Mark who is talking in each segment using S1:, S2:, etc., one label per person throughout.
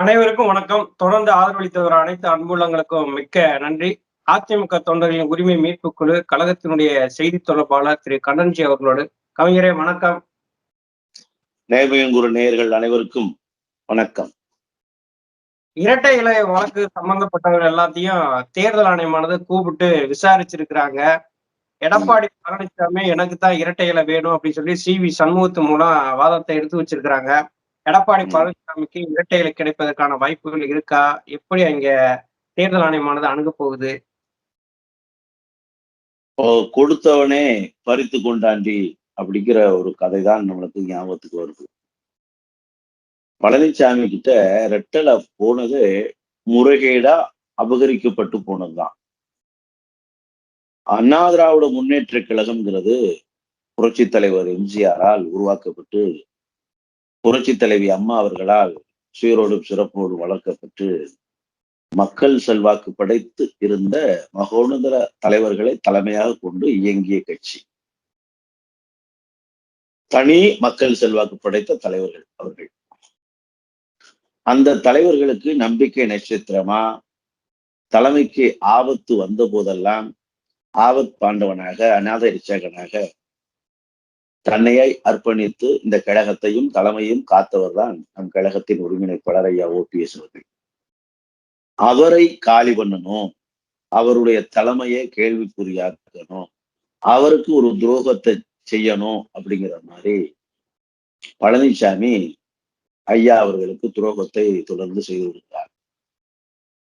S1: அனைவருக்கும் வணக்கம். தொடர்ந்து ஆதரவளித்தவர் அனைத்து அன்புள்ளங்களுக்கும் மிக்க நன்றி. அதிமுக தொண்டர்களின் உரிமை மீட்பு குழு கழகத்தினுடைய செய்தி தொடர்பாளர் திரு. கண்ணன்ஜி அவர்களோடு. கவிஞரே வணக்கம்.
S2: நேர்மையங்குரு நேயர்கள் அனைவருக்கும் வணக்கம்.
S1: இரட்டை இலை வழக்கு சம்பந்தப்பட்டவர் எல்லாத்தையும் தேர்தல் ஆணையமானது கூப்பிட்டு விசாரிச்சிருக்கிறாங்க. எடப்பாடி பழனிசாமி எனக்கு தான் இரட்டை இலை வேணும் அப்படின்னு சொல்லி சி. வி. சண்முகத்து மூலம் வாதத்தை எடுத்து வச்சிருக்கிறாங்க. எடப்பாடி. பழனிசாமிக்கு இரட்டை இலை கிடைப்பதற்கான வாய்ப்புகள் இருக்கா? எப்படி அங்க தேர்தல் ஆணையமானது அணுக போகுது?
S2: கொடுத்தவனே பறித்து கொண்டாண்டி அப்படிங்கிற ஒரு கதை தான் நம்மளுக்கு ஞாபகத்துக்கு வருது. பழனிசாமி கிட்ட ரெட்டலை போனது முறைகேடா அபகரிக்கப்பட்டு போனதுதான். அண்ணா திராவிட முன்னேற்ற கழகம்ங்கிறது புரட்சி தலைவர் எம்ஜிஆரால் உருவாக்கப்பட்டு புரட்சி தலைவி அம்மா அவர்களால் சீரோடும் சிறப்போடு வளர்க்கப்பட்டு மக்கள் செல்வாக்கு படைத்து இருந்த மகோனதர தலைவர்களை தலைமையாக கொண்டு இயங்கிய கட்சி. தனி மக்கள் செல்வாக்கு படைத்த தலைவர்கள் அவர்கள். அந்த தலைவர்களுக்கு நம்பிக்கை நட்சத்திரமா? தலைமைக்கு ஆபத்து வந்த போதெல்லாம் ஆபத் பாண்டவனாக அநாத ரிச்சகனாக தன்னையை அர்ப்பணித்து இந்த கழகத்தையும் தலைமையும் காத்தவர் தான் நம் கழகத்தின் ஒருங்கிணைப்பாளர் ஐயா ஓபிஎஸ் அவர்கள். அவரை காலி பண்ணணும் அவருடைய தலைமையை கேள்விக்குறியாக்கணும் அவருக்கு ஒரு துரோகத்தை செய்யணும் அப்படிங்கிற மாதிரி பழனிசாமி ஐயா அவர்களுக்கு துரோகத்தை தொடர்ந்து செய்து கொடுத்தார்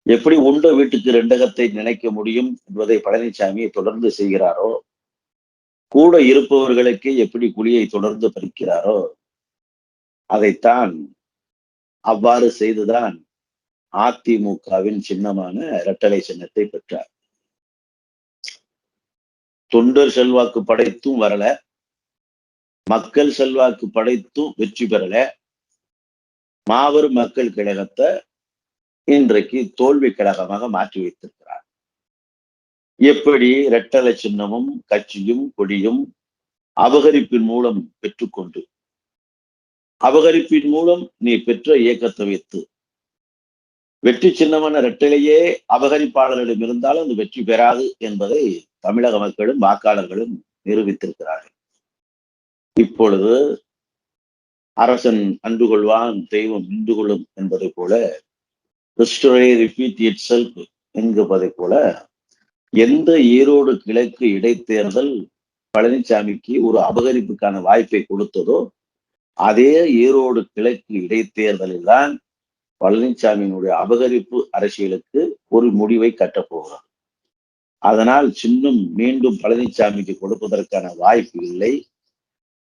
S2: எப்படி உண்ட வீட்டுக்கு ரெண்டகத்தை நினைக்க முடியும் என்பதை பழனிசாமி தொடர்ந்து செய்கிறாரோ கூட இருப்பவர்களுக்கு எப்படி குழியை தொடர்ந்து பறிக்கிறாரோ அதைத்தான் அவ்வாறு செய்துதான் அதிமுகவின் சின்னமான இரட்டலை சின்னத்தை பெற்றார். தொண்டர் செல்வாக்கு படைத்தும் வரல மக்கள் செல்வாக்கு படைத்தும் வெற்றி பெறல. மாபெரும் மக்கள் கழகத்தை இன்றைக்கு தோல்வி கழகமாக மாற்றி வைத்திருக்கிறார். எப்படி இரட்டலை சின்னமும் கட்சியும் கொடியும் அபகரிப்பின் மூலம் பெற்றுக்கொண்டு? அபகரிப்பின் மூலம் நீ பெற்ற இயக்கத்தை வைத்து. வெற்றி சின்னமான இரட்டிலேயே அபகரிப்பாளர்களிடம் இருந்தாலும் அது வெற்றி பெறாது என்பதை தமிழக மக்களும் வாக்காளர்களும் நிரூபித்திருக்கிறார்கள். இப்பொழுது அரசன் அன்று கொள்வான் தெய்வம் நின்று கொள்ளும் என்பதை போல ஹிஸ்டரி ரிப்பீட் இட் செல்ஃப் என்கிறதை போல எந்த ஈரோடு கிழக்கு இடைத்தேர்தல் பழனிசாமிக்கு ஒரு அபகரிப்புக்கான வாய்ப்பை கொடுத்ததோ அதே ஈரோடு கிழக்கு இடைத்தேர்தலில் தான் பழனிசாமியினுடைய அபகரிப்பு அரசியலுக்கு ஒரு முடிவை கட்டப்போகிறார் அதனால் சின்னும் மீண்டும் பழனிசாமிக்கு கொடுப்பதற்கான வாய்ப்பு இல்லை.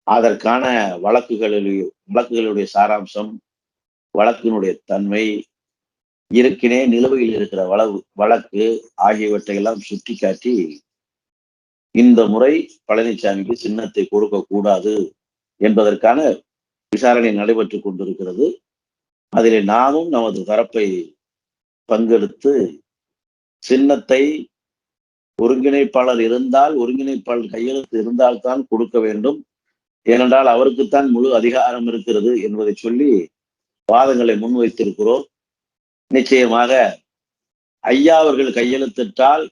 S2: அதற்கான வழக்குகளுடைய வழக்குகளுடைய சாராம்சம் வழக்கினுடைய தன்மை இருக்கினே நிலுவையில் இருக்கிற வளவு வழக்கு ஆகியவற்றையெல்லாம் சுட்டி சுட்டிக்காட்டி இந்த முறை பழனிசாமிக்கு சின்னத்தை கொடுக்க கூடாது என்பதற்கான விசாரணை நடைபெற்றுக் கொண்டிருக்கிறது. அதில் நாமும் நமது தரப்பை பங்கெடுத்து சின்னத்தை ஒருங்கிணைப்பாளர் இருந்தால் ஒருங்கிணைப்பாளர் கையெழுத்து இருந்தால்தான் கொடுக்க வேண்டும். ஏனென்றால் அவருக்குத்தான் முழு அதிகாரம் இருக்கிறது என்பதை சொல்லி வாதங்களை முன்வைத்திருக்கிறோம். நிச்சயமாக ஐயா அவர்கள் கையெழுத்திட்டால்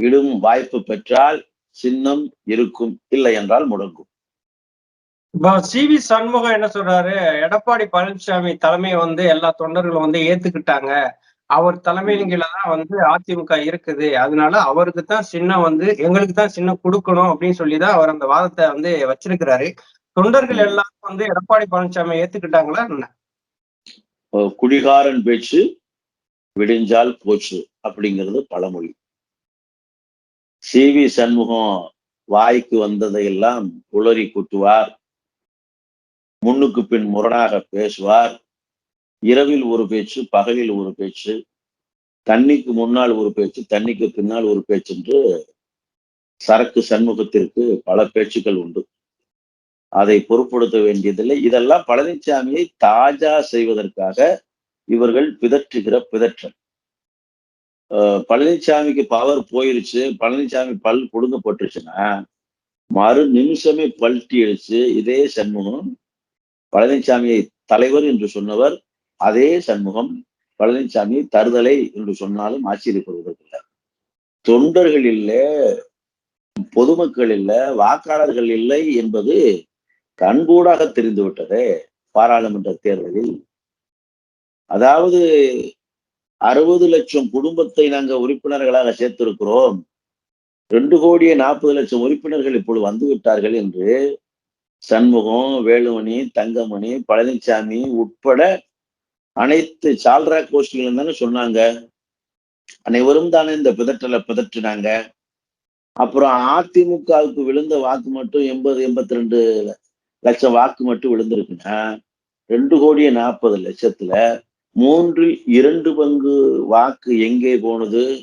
S2: இடும் வாய்ப்பு பெற்றால் சின்னம் இருக்கும் இல்லை என்றால் முடங்கும்.
S1: இப்போ சி வி சண்முகம் என்ன சொல்றாரு? எடப்பாடி பழனிசாமி தலைமையை வந்து எல்லா தொண்டர்களும் வந்து ஏத்துக்கிட்டாங்க. அவர் தலைமையின் கீழே தான் வந்து அதிமுக இருக்குது. அதனால அவருக்கு தான் சின்னம் வந்து எங்களுக்கு தான் சின்னம் கொடுக்கணும் அப்படின்னு சொல்லி தான் அவர் அந்த வாதத்தை வந்து வச்சிருக்கிறாரு. தொண்டர்கள் எல்லாரும் வந்து எடப்பாடி பழனிசாமி ஏத்துக்கிட்டாங்களா என்ன?
S2: குடிகாரன் பேச்சு விடிஞ்சால் போச்சு அப்படிங்கிறது பழமொழி. சி வி சண்முகம் வாய்க்கு வந்ததையெல்லாம் உளறி குட்டுவார். முன்னுக்கு பின் முரணாக பேசுவார். இரவில் ஒரு பேச்சு பகலில் ஒரு பேச்சு தண்ணிக்கு முன்னால் ஒரு பேச்சு தண்ணிக்கு பின்னால் ஒரு பேச்சு என்று சரக்கு சண்முகத்திற்கு பல பேச்சுக்கள் உண்டு. அதை பொருட்படுத்த வேண்டியதில்லை. இதெல்லாம் பழனிசாமியை தாஜா செய்வதற்காக இவர்கள் பிதற்றுகிற பிதற்றல். பழனிசாமிக்கு பவர் போயிருச்சு. பழனிசாமி பல் கொடுங்கப்பட்டுருச்சுன்னா மறு நிமிஷமே பல்ட்டி அடிச்சு இதே சண்முகம் பழனிசாமியை தலைவர் என்று சொன்னவர் அதே சண்முகம் பழனிசாமி தருதலை என்று சொன்னாலும் ஆச்சரியப்படுவதற்கில்லை தொண்டர்கள் இல்லை பொதுமக்கள் இல்லை வாக்காளர்கள் இல்லை என்பது கண்கூடாக தெரிந்து விட்டதே பாராளுமன்ற தேர்தலில். அதாவது அறுபது லட்சம் குடும்பத்தை நாங்க உறுப்பினர்களாக சேர்த்திருக்கிறோம். ரெண்டு கோடியே நாற்பது லட்சம் உறுப்பினர்கள் இப்பொழுது வந்து விட்டார்கள் என்று சண்முகம் வேலுமணி தங்கமணி பழனிசாமி உட்பட அனைத்து சால்ரா கோஷ்டிகளும் தானே சொன்னாங்க. அனைவரும் தானே இந்த பிதற்றலை பிதற்றினாங்க. அப்புறம் அதிமுகவுக்கு விழுந்த வாக்கு மட்டும் எண்பது எண்பத்தி ரெண்டு லட்சம் வாக்கு மட்டும் விழுந்திருக்குன்னா ரெண்டு கோடியே நாற்பது லட்சத்துல மூன்றில் இரண்டு பங்கு வாக்கு எங்கே போனது?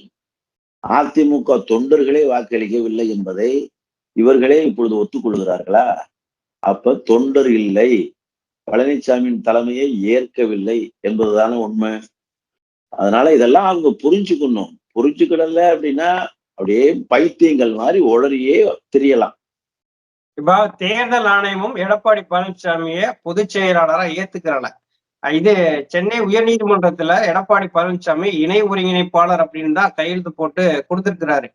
S2: அதிமுக தொண்டர்களே வாக்களிக்கவில்லை என்பதை இவர்களே இப்பொழுது ஒத்துக்கொள்கிறார்களா? அப்ப தொண்டர் இல்லை பழனிசாமியின் தலைமையை ஏற்கவில்லை என்பதுதான உண்மை. அதனால இதெல்லாம் அவங்க புரிஞ்சுக்கணும். புரிஞ்சுக்கிடல அப்படின்னா அப்படியே பைத்தியங்கள் மாதிரி உளறியே தெரியலாம்.
S1: இப்ப தேர்தல் ஆணையமும் எடப்பாடி பழனிசாமிய பொதுச் செயலாளரா ஏத்துக்கிறல. இது சென்னை உயர்நீதிமன்றத்துல எடப்பாடி பழனிசாமி இணை ஒருங்கிணைப்பாளர் அப்படின்னு தான் கையெழுத்து போட்டு கொடுத்திருக்கிறாரு.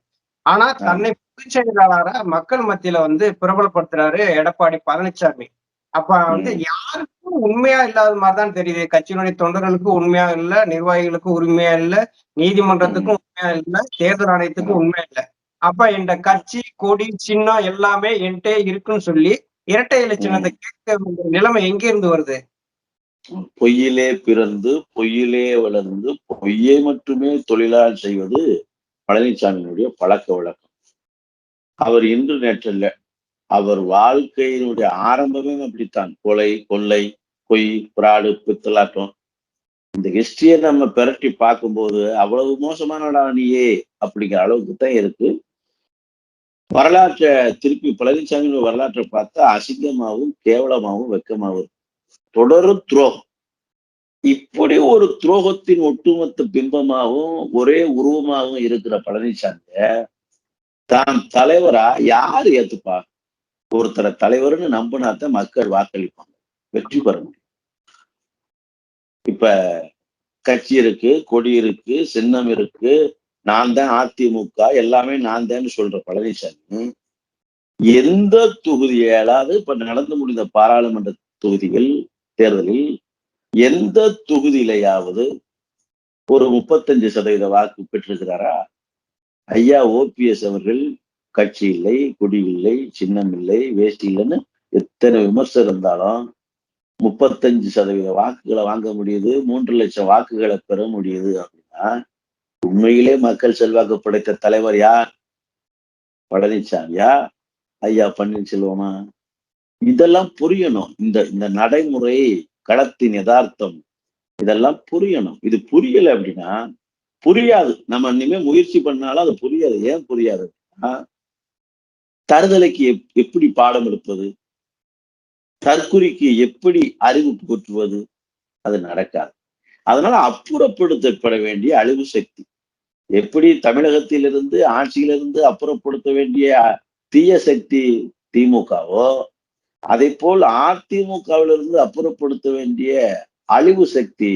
S1: ஆனா தன்னை பொதுச் செயலாளரா மக்கள் மத்தியில வந்து பிரபலப்படுத்துறாரு எடப்பாடி பழனிசாமி. அப்ப வந்து யாருக்கும் உண்மையா இல்லாத மாதிரிதான் தெரியுது. கட்சியினுடைய தொண்டர்களுக்கும் உண்மையா இல்ல நிர்வாகிகளுக்கும் உண்மையா இல்ல நீதிமன்றத்துக்கும் உண்மையா இல்ல தேர்தல் ஆணையத்துக்கும் உண்மையா இல்ல. அப்ப இந்த கட்சி கொடி சின்னம் எல்லாமே என்கிட்ட இருக்குன்னு சொல்லி இரட்டை இலை சின்னத்தை கேட்க நிலைமை எங்க இருந்து வருது?
S2: பொய்யிலே பிறந்து பொய்யிலே வளர்ந்து பொய்யை மட்டுமே தொழிலால் செய்வது பழனிசாமியினுடைய பழக்க வழக்கம். அவர் இன்று நேற்றல்ல அவர் வாழ்க்கையினுடைய ஆரம்பமே அப்படித்தான். கொலை கொள்ளை பொய் பிராடு பித்தலாட்டம். இந்த ஹிஸ்டரியை நம்ம பெரட்டி பார்க்கும்போது அவ்வளவு மோசமானடா நீயே அப்படிங்கிற அளவுக்கு தான் இருக்கு. வரலாற்றை திருப்பி பழனிசாமி வரலாற்றை பார்த்தா அசிங்கமாகவும் கேவலமாகவும் வெக்கமாகவும் தொடரும் துரோகம். இப்படி ஒரு துரோகத்தின் ஒட்டுமொத்த பிம்பமாகவும் ஒரே உருவமாகவும் இருக்கிற பழனிசாமிய தான் தலைவரா யார் ஏத்துப்பா? ஒருத்தரை தலைவர்னு நம்பினாத்தான் மக்கள் வாக்களிப்பாங்க. வெற்றி பெற முடியும். இப்ப கட்சி இருக்கு கொடி இருக்கு சின்னம் இருக்கு நான் தான் அதிமுக எல்லாமே நான் தான் சொல்ற பழனிசாமி. எந்த தொகுதியாலாவது இப்ப நடந்து முடிந்த பாராளுமன்ற தொகுதிகள் தேர்தலில் எந்த தொகுதியிலையாவது ஒரு முப்பத்தஞ்சு சதவீத வாக்கு பெற்றிருக்கிறாரா? ஐயா ஓபிஎஸ் அவர்கள் கட்சி இல்லை குடி இல்லை சின்னம் இல்லை வேஷ்டி இல்லைன்னு எத்தனை விமர்சனம் இருந்தாலும் முப்பத்தஞ்சு சதவீத வாக்குகளை வாங்க முடியுது மூன்று லட்சம் வாக்குகளை பெற முடியுது அப்படின்னா உண்மையிலே மக்கள் செல்வாக்கு படைத்த தலைவர் யார்? பழனிசாமியா ஐயா பன்னீர்செல்வமா? இதெல்லாம் புரியணும். இந்த இந்த நடைமுறை களத்தின் யதார்த்தம் இதெல்லாம் புரியணும். இது புரியல அப்படின்னா புரியாது. நம்ம இனிமே முயற்சி பண்ணாலும் அது புரியாது. ஏன் புரியாது? தருதலைக்கு எப்படி பாடம் எடுப்பது? தற்குறிக்கு எப்படி அறிவு போற்றுவது அது நடக்காது. அதனால அப்புறப்படுத்தப்பட வேண்டிய அழிவு சக்தி. எப்படி தமிழகத்திலிருந்து ஆட்சியிலிருந்து அப்புறப்படுத்த வேண்டிய தீய சக்தி திமுகவோ அதை போல் அதிமுகவிலிருந்து அப்புறப்படுத்த வேண்டிய அழிவு சக்தி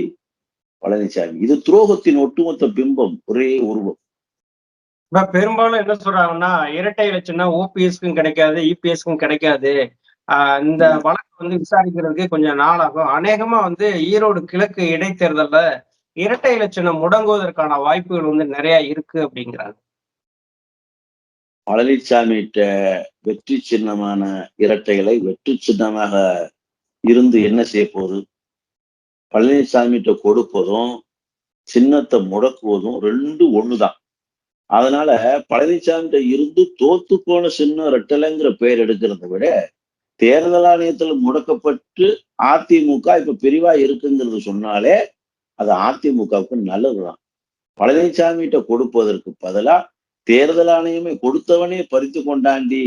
S2: பழனிசாமி இது துரோகத்தின் ஒட்டுமொத்த பிம்பம் ஒரே உருவம்.
S1: பெரும்பாலும் என்ன சொல்றாங்கன்னா இரட்டை இலட்சம்னா ஓபிஎஸ்க்கும் கிடைக்காது இபிஎஸ்க்கும் கிடைக்காது. இந்த வழக்கு வந்து விசாரிக்கிறதுக்கு கொஞ்சம் நாளாகும் அநேகமா வந்து ஈரோடு கிழக்கு இடைத்தேர்தல்ல இரட்டை இலட்சணம் முடங்குவதற்கான வாய்ப்புகள் வந்து நிறைய இருக்கு அப்படிங்கிறாங்க.
S2: பழனிசாமிகிட்ட வெற்றி சின்னமான இரட்டைகளை வெற்றி சின்னமாக இருந்து என்ன செய்ய போகுது? பழனிசாமிகிட்ட கொடுப்பதும் சின்னத்தை முடக்குவதும் ரெண்டு ஒண்ணுதான். அதனால பழனிசாமிகிட்ட இருந்து தோத்து போன சின்ன ரெட்டலைங்கிற பெயர் எடுக்கிறத விட தேர்தல் ஆணையத்தில் முடக்கப்பட்டு அதிமுக இப்ப பிரிவா இருக்குங்கிறது சொன்னாலே அது அதிமுகவுக்கு நல்லதுதான். பழனிசாமிகிட்ட கொடுப்பதற்கு பதிலா தேர்தல் ஆணையமே கொடுத்தவனே பறித்து கொண்டாண்டி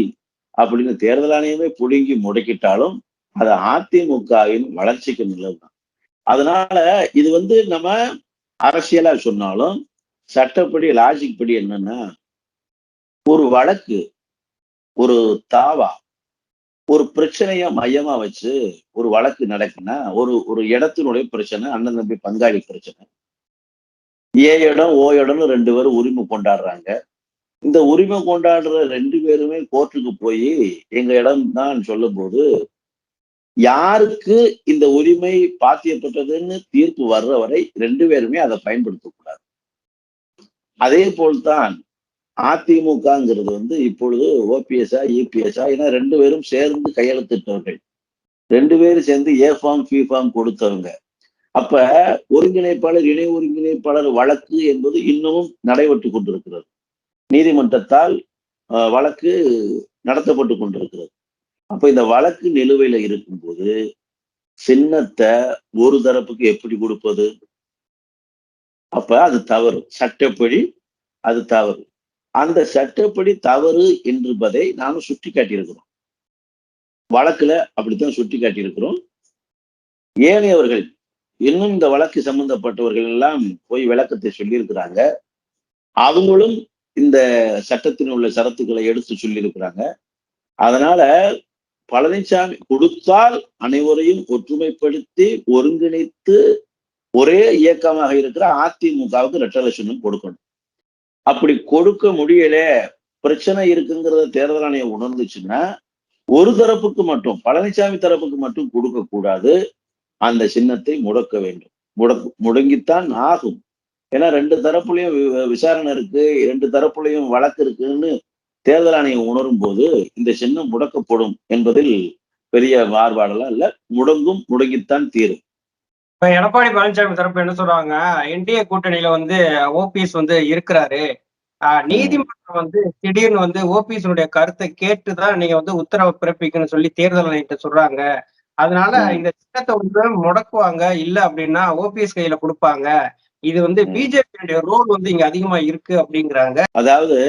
S2: அப்படின்னு தேர்தல் ஆணையமே புடுங்கி முடக்கிட்டாலும் அது அதிமுகவின் வளர்ச்சிக்கு நல்லதுதான். அதனால இது வந்து நம்ம அரசியலா சொன்னாலும் சட்டப்படி லாஜிக் படி என்னன்னா ஒரு வழக்கு ஒரு தாவா ஒரு பிரச்சனைய மையமா வச்சு ஒரு வழக்கு நடக்குன்னா ஒரு ஒரு இடத்தினுடைய பிரச்சனை அண்ணன் தம்பி பங்காளி பிரச்சனை. ஏ இடம் ஓ இடம்னு ரெண்டு பேரும் உரிமை கொண்டாடுறாங்க. இந்த உரிமை கொண்டாடுற ரெண்டு பேருமே கோர்ட்டுக்கு போய் எங்க இடம் தான் சொல்லும் போது யாருக்கு இந்த உரிமை பாத்தியப்பட்டதுன்னு தீர்ப்பு வர்ற வரை ரெண்டு பேருமே அதை பயன்படுத்தக்கூடாது. அதே போல்தான் அதிமுகங்கிறது வந்து இப்பொழுது ஓபிஎஸ்ஆ இபிஎஸ்ஆ ஏன்னா ரெண்டு பேரும் சேர்ந்து கையெழுத்திட்டவர்கள். ரெண்டு பேரும் சேர்ந்து ஏ ஃபார்ம் பி ஃபார்ம் கொடுத்தவங்க. அப்ப ஒருங்கிணைப்பாளர் இணை ஒருங்கிணைப்பாளர் வழக்கு என்பது இன்னமும் நடைபெற்று கொண்டிருக்கிறது. நீதிமன்றத்தால் வழக்கு நடத்தப்பட்டு கொண்டிருக்கிறது. அப்ப இந்த வழக்கு நிலுவையில இருக்கும்போது சின்னத்தை ஒரு தரப்புக்கு எப்படி கொடுப்பது? அப்ப அது தவறு. சட்டப்படி அது தவறு. அந்த சட்டப்படி தவறு என்பதை நானும் சுட்டி காட்டியிருக்கிறோம் வழக்குல அப்படித்தான் சுட்டி காட்டியிருக்கிறோம் ஏனையவர்கள் இன்னும் இந்த வழக்கு சம்பந்தப்பட்டவர்கள் எல்லாம் போய் விளக்கத்தை சொல்லியிருக்கிறாங்க. அவங்களும் இந்த சட்டத்தில் உள்ள சரத்துக்களை எடுத்து சொல்லியிருக்கிறாங்க. அதனால பழனிசாமி கொடுத்தால் அனைவரையும் ஒற்றுமைப்படுத்தி ஒருங்கிணைத்து ஒரே இயக்கமாக இருக்கிற அதிமுகவுக்கு ரெட்டலட்சணம் கொடுக்கணும். அப்படி கொடுக்க முடியல பிரச்சனை இருக்குங்கிறத தேர்தல் ஆணையம் உணர்ந்துச்சுன்னா ஒரு தரப்புக்கு மட்டும் பழனிசாமி தரப்புக்கு மட்டும் கொடுக்க கூடாது. அந்த சின்னத்தை முடக்க வேண்டும். முடக்கு முடங்கித்தான் ஆகும். ஏன்னா ரெண்டு தரப்புலையும் வி- விசாரணை இருக்கு ரெண்டு தரப்புலையும் வழக்கு இருக்குன்னு தேர்தல் ஆணையம் உணரும் போது இந்த சின்னம் முடக்கப்படும் என்பதில் பெரிய மாறுபாடெல்லாம் இல்லை. முடங்கும் முடங்கித்தான் தீரும்.
S1: இப்ப எடப்பாடி பழனிசாமி தரப்பு என்ன சொல்றாங்க? என்டிஏ கூட்டணியில வந்து ஓபிஎஸ் வந்து இருக்கிறாரு. நீதிமன்றம் வந்து திடீர்னு வந்து ஓபிஎஸ் கருத்தை கேட்டுதான் நீங்க வந்து உத்தரவு பிறப்பிக்கணும்னு சொல்லி தேர்தல் ஆணையத்தை சொல்றாங்க. அதனால. இந்த திட்டத்தை வந்து முடக்குவாங்க இல்ல அப்படின்னா ஓபிஎஸ் கையில கொடுப்பாங்க. இது வந்து. பிஜேபியுடைய ரோல் வந்து இங்க அதிகமா இருக்கு அப்படிங்கிறாங்க.
S2: அதாவது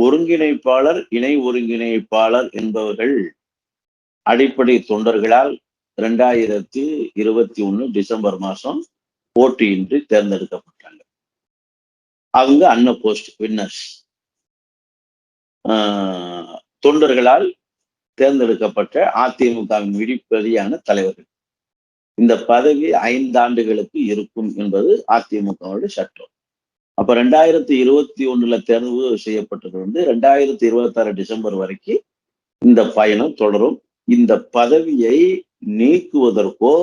S2: ஒருங்கிணைப்பாளர் இணை ஒருங்கிணைப்பாளர் என்பவர்கள் அடிப்படை தொண்டர்களால் ரெண்டாயிரத்தி இருபத்தி ஒண்ணு டிசம்பர் மாசம் போட்டியின்றி தேர்ந்தெடுக்கப்பட்டாங்க. அவங்க அன்ன போஸ்ட் வின்னர்ஸ் தொண்டர்களால் தேர்ந்தெடுக்கப்பட்ட அதிமுகவின் விடிப்பதியான தலைவர்கள். இந்த பதவி ஐந்தாண்டுகளுக்கு இருக்கும் என்பது அதிமுகவுடைய சட்டம். அப்ப ரெண்டாயிரத்தி இருபத்தி ஒண்ணுல தேர்வு செய்யப்பட்டது வந்து ரெண்டாயிரத்தி இருபத்தி ஆறு டிசம்பர் வரைக்கும் இந்த பயணம் தொடரும். இந்த பதவியை நீக்குவதற்கோ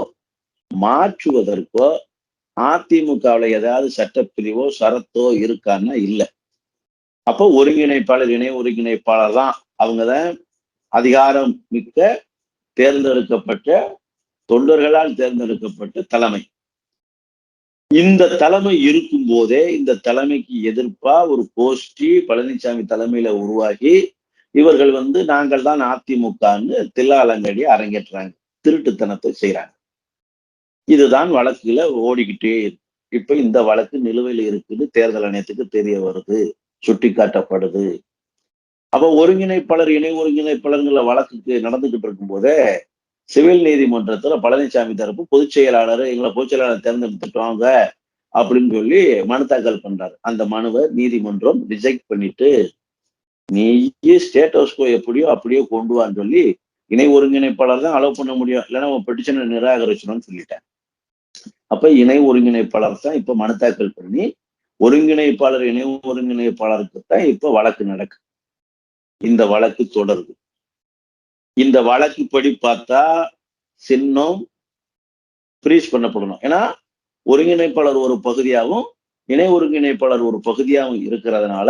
S2: மாற்றுவதற்கோ அதிமுகவில் ஏதாவது சட்டப்பிரிவோ சரத்தோ இருக்கான்னா இல்லை. அப்போ ஒருங்கிணைப்பாளர் இணை ஒருங்கிணைப்பாளர் தான் அவங்கதான் அதிகாரம் மிக்க தேர்ந்தெடுக்கப்பட்ட தொண்டர்களால் தேர்ந்தெடுக்கப்பட்ட தலைமை. இந்த தலைமை இருக்கும் போதே இந்த தலைமைக்கு எதிர்ப்பா ஒரு கோஷ்டி பழனிசாமி தலைமையில உருவாகி இவர்கள் வந்து நாங்கள் தான் அதிமுகன்னு தில்லாலங்கடி அரங்கேற்றுறாங்க திருட்டுத்தனத்தை செய்கிறாங்க இதுதான் வழக்குல ஓடிக்கிட்டே இப்ப இந்த வழக்கு நிலுவையில் இருக்குன்னு தேர்தல் ஆணையத்துக்கு தெரிய வருது சுட்டி காட்டப்படுது அப்ப ஒருங்கிணைப்பாளர் இணை ஒருங்கிணைப்பாளர்ங்கிற வழக்குக்கு நடந்துகிட்டு இருக்கும் போதே சிவில் நீதிமன்றத்துல பழனிசாமி தரப்பு பொதுச் செயலாளர் எங்களை பொதுச் செயலாளர் தேர்ந்தெடுத்துட்டோங்க அப்படின்னு சொல்லி மனு தாக்கல் பண்றாரு. அந்த மனுவை நீதிமன்றம் ரிஜெக்ட் பண்ணிட்டு நீயே ஸ்டேட் ஹவுஸ்கோ எப்படியோ அப்படியோ கொண்டு வான்னு சொல்லி இணை ஒருங்கிணைப்பாளர் தான் அலோவ் பண்ண முடியும். இல்லைன்னா உன் பெட்டிஷனை நிராகரிச்சிடும்னு சொல்லிட்டேன். அப்ப இணை ஒருங்கிணைப்பாளர் தான் இப்ப மனு தாக்கல் பண்ணி ஒருங்கிணைப்பாளர் இணை ஒருங்கிணைப்பாளருக்கு தான் இப்ப வழக்கு நடக்கு இந்த வழக்கு தொடருது. இந்த வழக்கு படி பார்த்தா சின்னம் ஃப்ரீஸ் பண்ணப்படணும். ஏன்னா ஒருங்கிணைப்பாளர் ஒரு பகுதியாகவும் இணை ஒருங்கிணைப்பாளர் ஒரு பகுதியாகவும் இருக்கிறதுனால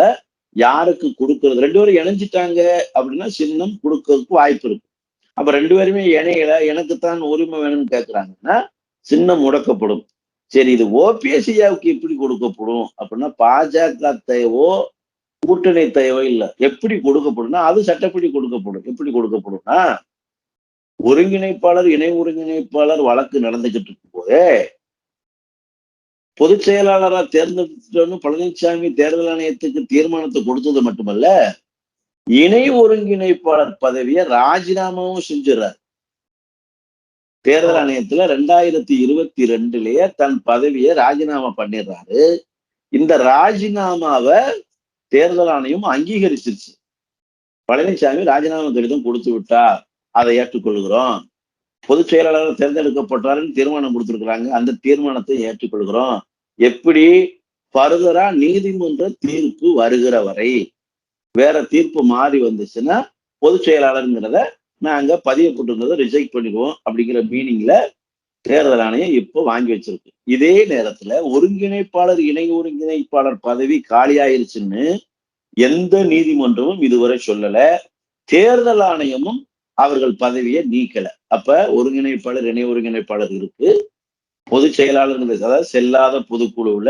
S2: யாருக்கு கொடுக்கறது? ரெண்டு பேரும் இணைஞ்சிட்டாங்க அப்படின்னா சின்னம் கொடுக்கறதுக்கு வாய்ப்பு இருக்கு. அப்ப ரெண்டு பேருமே இணையல எனக்குத்தான் உரிமை வேணும்னு கேட்கறாங்கன்னா சின்னம் முடக்கப்படும். சரி இது ஓபிஎஸ்சியாவுக்கு எப்படி கொடுக்கப்படும் அப்படின்னா பாஜக தேவோ கூட்டணி தேவை இல்லை. எப்படி கொடுக்கப்படும்னா அது சட்டப்படி கொடுக்கப்படும். எப்படி கொடுக்கப்படும்னா ஒருங்கிணைப்பாளர் இணை ஒருங்கிணைப்பாளர் வழக்கு நடந்துகிட்டு இருக்கும் போதே பொதுச் செயலாளரா தேர்ந்தெடுத்துட்டோன்னு பழனிசாமி தேர்தல் ஆணையத்துக்கு தீர்மானத்தை கொடுத்தது மட்டுமல்ல இணை ஒருங்கிணைப்பாளர் பதவியை ராஜினாமாவும் செஞ்சிடறார். தேர்தல் ஆணையத்துல ரெண்டாயிரத்தி இருபத்தி ரெண்டுலயே தன் பதவியை ராஜினாமா பண்ணிடுறாரு. இந்த ராஜினாமாவை தேர்தல் ஆணையம் அங்கீகரிச்சிருச்சு. பழனிசாமி ராஜினாமா கடிதம் கொடுத்து விட்டார். அதை ஏற்றுக்கொள்கிறோம். பொதுச் செயலாளர் தேர்ந்தெடுக்கப்பட்டாருன்னு தீர்மானம் கொடுத்துருக்குறாங்க. அந்த தீர்மானத்தை ஏற்றுக்கொள்கிறோம். எப்படி? ஃபர்தரா நீதிமன்ற தீர்ப்பு வருகிற வரை வேற தீர்ப்பு மாறி வந்துச்சுன்னா பொதுச் செயலாளருங்கிறத நாங்க பதியப்பட்டிருந்ததை ரிஜெக்ட் பண்ணிடுவோம் அப்படிங்கிற மீனிங்ல தேர்தல் ஆணையம் இப்போ வாங்கி வச்சிருக்கு. இதே நேரத்துல ஒருங்கிணைப்பாளர் இணை ஒருங்கிணைப்பாளர் பதவி காலியாயிருச்சுன்னு எந்த நீதிமன்றமும் இதுவரை சொல்லல. தேர்தல் ஆணையமும் அவர்கள் பதவியை நீக்கல. அப்ப ஒருங்கிணைப்பாளர் இணை ஒருங்கிணைப்பாளர் இருக்கு. பொதுச் செயலாளர் அதாவது செல்லாத பொதுக்குழுவுல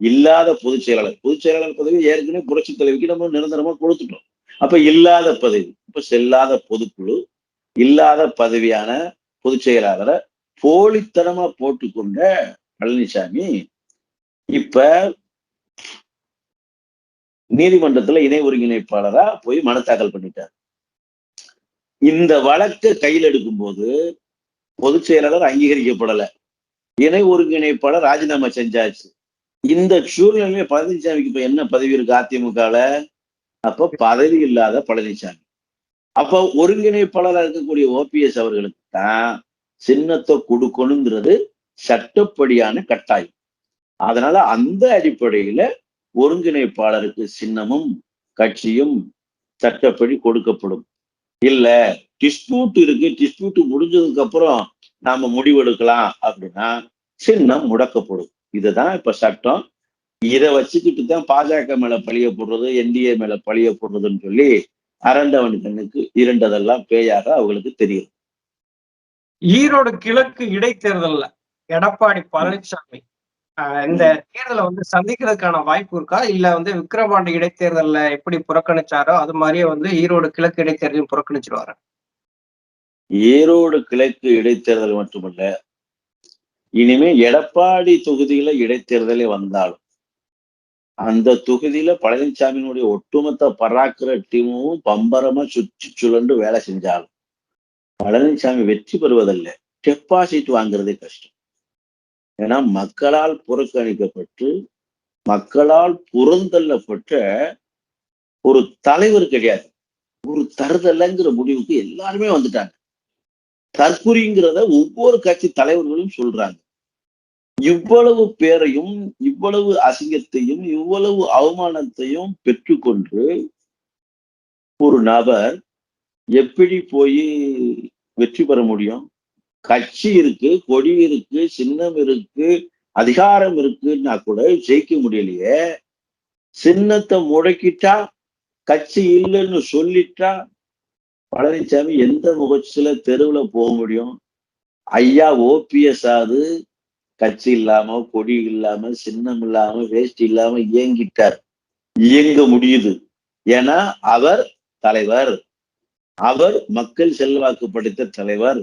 S2: இல்லாத பொதுச் செயலாளர். பொதுச் செயலாளர் பதவி ஏற்கனவே புரட்சி தலைவிக்கு நம்ம நிரந்தரமா கொடுத்துட்டோம். அப்ப இல்லாத பதவி இப்ப செல்லாத பொதுக்குழு இல்லாத பதவியான பொதுச் செயலாளரை போலித்தனமா போட்டுக்கொண்ட பழனிசாமி இப்ப நீதிமன்றத்துல இணை ஒருங்கிணைப்பாளரா போய் மனு தாக்கல் பண்ணிட்டார். இந்த வழக்கை கையில் எடுக்கும் போது பொதுச் செயலாளர் அங்கீகரிக்கப்படலை. இணை ஒருங்கிணைப்பாளர் ராஜினாமா செஞ்சாச்சு. இந்த சூழ்நிலையில பழனிசாமிக்கு இப்ப என்ன பதவி இருக்கு அதிமுகல? அப்ப பதவி இல்லாத பழனிசாமி அப்ப ஒருங்கிணைப்பாளராக இருக்கக்கூடிய ஓபிஎஸ் அவர்களுக்கு தான் சின்னத்தை கொடுக்கணுங்கிறது சட்டப்படியான கட்டாயம். அதனால அந்த அடிப்படையில ஒருங்கிணைப்பாளருக்கு சின்னமும் கட்சியும் சட்டப்படி கொடுக்கப்படும். இல்ல டிஸ்பியூட் இருக்கு டிஸ்பியூட் முடிஞ்சதுக்கு அப்புறம் நாம முடிவெடுக்கலாம் அப்படின்னா சின்னம் முடக்கப்படும். இதுதான் இப்ப சட்டம். இதை வச்சுக்கிட்டு தான் பாஜக மேல பழிய போடுறது என்டிஏ மேல பழிய போடுறதுன்னு சொல்லி அரண்டவன் கண்ணுக்கு இரண்டதெல்லாம் பேயாக அவங்களுக்கு தெரியும்.
S1: ஈரோடு கிழக்கு இடைத்தேர்தல்ல எடப்பாடி பழனிசாமி. ஆஹ் இந்த தேர்தலை வந்து சந்திக்கிறதுக்கான வாய்ப்பு இருக்கா? இல்ல வந்து விக்கிரவாண்டி இடைத்தேர்தல்ல எப்படி புறக்கணிச்சாரோ அது மாதிரியே வந்து ஈரோடு கிழக்கு இடைத்தேர்தலையும் புறக்கணிச்சிருவாரு?
S2: ஈரோடு கிழக்கு இடைத்தேர்தல் மட்டுமல்ல இனிமே எடப்பாடி தொகுதியில இடைத்தேர்தலே வந்தாலும் அந்த தொகுதியில பழனிசாமியினுடைய ஒட்டுமொத்த பராக்கிற டீமும் பம்பரமா சுற்றி சுழண்டு வேலை செஞ்சாலும் பழனிசாமி வெற்றி பெறுவதில்லை. டெபாசிட் வாங்குறதே கஷ்டம். ஏன்னா மக்களால் புறக்கணிக்கப்பட்டு மக்களால் புறந்தள்ளப்பட்ட ஒரு தலைவர் கிடையாது. ஒரு தருதலைங்கிற முடிவுக்கு எல்லாருமே வந்துட்டாங்க. தற்குறிங்கிறத ஒவ்வொரு கட்சி தலைவர்களும் சொல்றாங்க. இவ்வளவு பேரையும் இவ்வளவு அசிங்கத்தையும் இவ்வளவு அவமானத்தையும் பெற்றுக்கொண்டு ஒரு நபர் எப்படி போய் வெற்றி பெற முடியும்? கட்சி இருக்கு கொடி இருக்கு சின்னம் இருக்கு அதிகாரம் இருக்குன்னா கூட ஜெயிக்க முடியலையே. சின்னத்தை முடக்கிட்டா கட்சி இல்லைன்னு சொல்லிட்டா பழனிசாமி எந்த முகச்சில தெருவுல போக முடியும்? ஐயா ஓபிஎஸ் ஆகுது கட்சி இல்லாம கொடி இல்லாம சின்னம் இல்லாம வேஷ்டி இல்லாம இயங்கிட்டார். இயங்க முடியுது. ஏன்னா அவர் தலைவர். அவர் மக்கள் செல்வாக்கு படைத்த தலைவர்.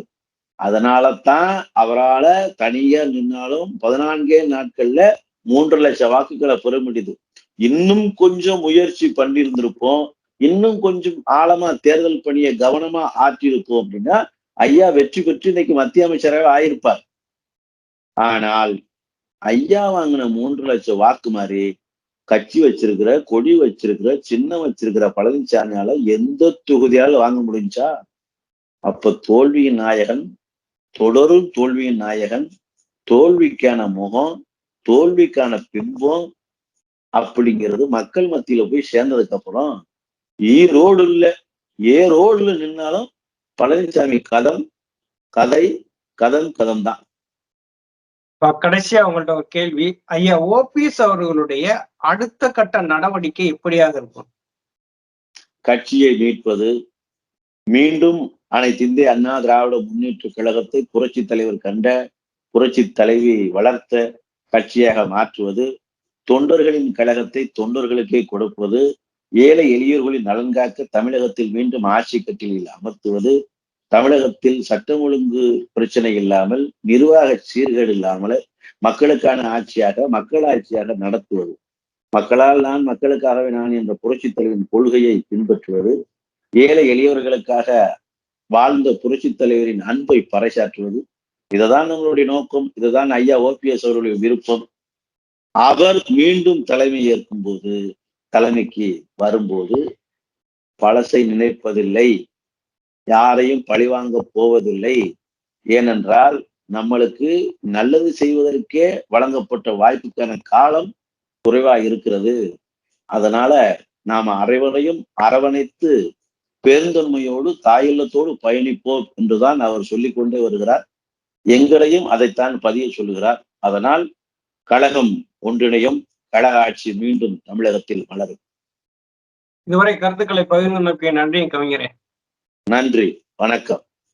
S2: அதனால தான் அவரால தனியா நின்னாலும் பதினான்கே நாட்கள்ல மூன்று லட்சம் வாக்குகளை பெற முடியுது. இன்னும் கொஞ்சம் முயற்சி பண்ணியிருந்திருப்போம். இன்னும் கொஞ்சம் ஆழமா தேர்தல் பணியை கவனமா ஆற்றியிருப்போம் அப்படின்னா ஐயா வெற்றி பெற்று இன்னைக்கு மத்திய அமைச்சராக ஆயிருப்பார். ஆனால் ஐயா வாங்கின மூன்று லட்சம் வாக்கு மாதிரி கட்சி வச்சிருக்கிற கொடி வச்சிருக்கிற சின்னம் வச்சிருக்கிற பழனிசாமியால எந்த தொகுதியால வாங்க முடிஞ்சா அப்ப தோல்வியின் நாயகன் தொடரும் தோல்வியின் நாயகன் தோல்விக்கான முகம் தோல்விக்கான பிம்பம் அப்படிங்கிறது மக்கள் மத்தியில போய் சேர்ந்ததுக்கு அப்புறம் ஈரோடு இல்ல ஏ ரோடுல நின்னாலும் பழனிசாமி கதம் கதை கதம் கதம் தான்
S1: கடைசியா உங்கள்ட்ட ஒரு கேள்வி. ஐயா ஓபிஎஸ் அவர்களுடைய அடுத்த கட்ட நடவடிக்கை எப்படியாக இருக்கும்?
S2: கட்சியை மீட்பது மீண்டும் அனைத்து இந்திய அண்ணா திராவிட முன்னேற்ற கழகத்தை புரட்சி தலைவர் கண்ட புரட்சி தலைவி வளர்த்த கட்சியாக மாற்றுவது தொண்டர்களின் கழகத்தை தொண்டர்களுக்கே கொடுப்பது ஏழை எளியோர்களின் நலன் காக்க தமிழகத்தில் மீண்டும் ஆட்சி கட்டிலில் அமர்த்துவது தமிழகத்தில் சட்டம் ஒழுங்கு பிரச்சனை இல்லாமல் நிர்வாக சீர்கேடு இல்லாமல் மக்களுக்கான ஆட்சியாக மக்கள் ஆட்சியாக நடத்துவது. மக்களால் நான் மக்களுக்காகவே நான் என்ற புரட்சி தலைவரின் கொள்கையை பின்பற்றுவது. ஏழை எளியவர்களுக்காக வாழ்ந்த புரட்சி தலைவரின் அன்பை பறைசாற்றுவது. இதுதான் நம்மளுடைய நோக்கம். இதுதான் ஐயா ஓபிஎஸ் அவர்களுடைய விருப்பம். அவர் மீண்டும் தலைமை ஏற்கும் போது தலைமைக்கு வரும்போது பழசை நினைப்பதில்லை. யாரையும் பழிவாங்க போவதில்லை. ஏனென்றால் நம்மளுக்கு நல்லது செய்வதற்கே வழங்கப்பட்ட வாய்ப்புக்கான காலம் குறைவா இருக்கிறது. அதனால நாம அனைவரையும் அரவணைத்து பெருந்தன்மையோடு தாயுள்ளத்தோடு பயணிப்போம் என்றுதான் அவர் சொல்லிக் கொண்டே வருகிறார். எங்களையும் அதைத்தான் பதிய சொல்லுகிறார் அதனால் கழகம் ஒன்றிணையும் கழக ஆட்சி மீண்டும் தமிழகத்தில் மலரும்
S1: இதுவரை கருத்துக்களை பகிர்ந்தமைக்கு நன்றி கவிஞரே.
S2: நன்றி. வணக்கம்.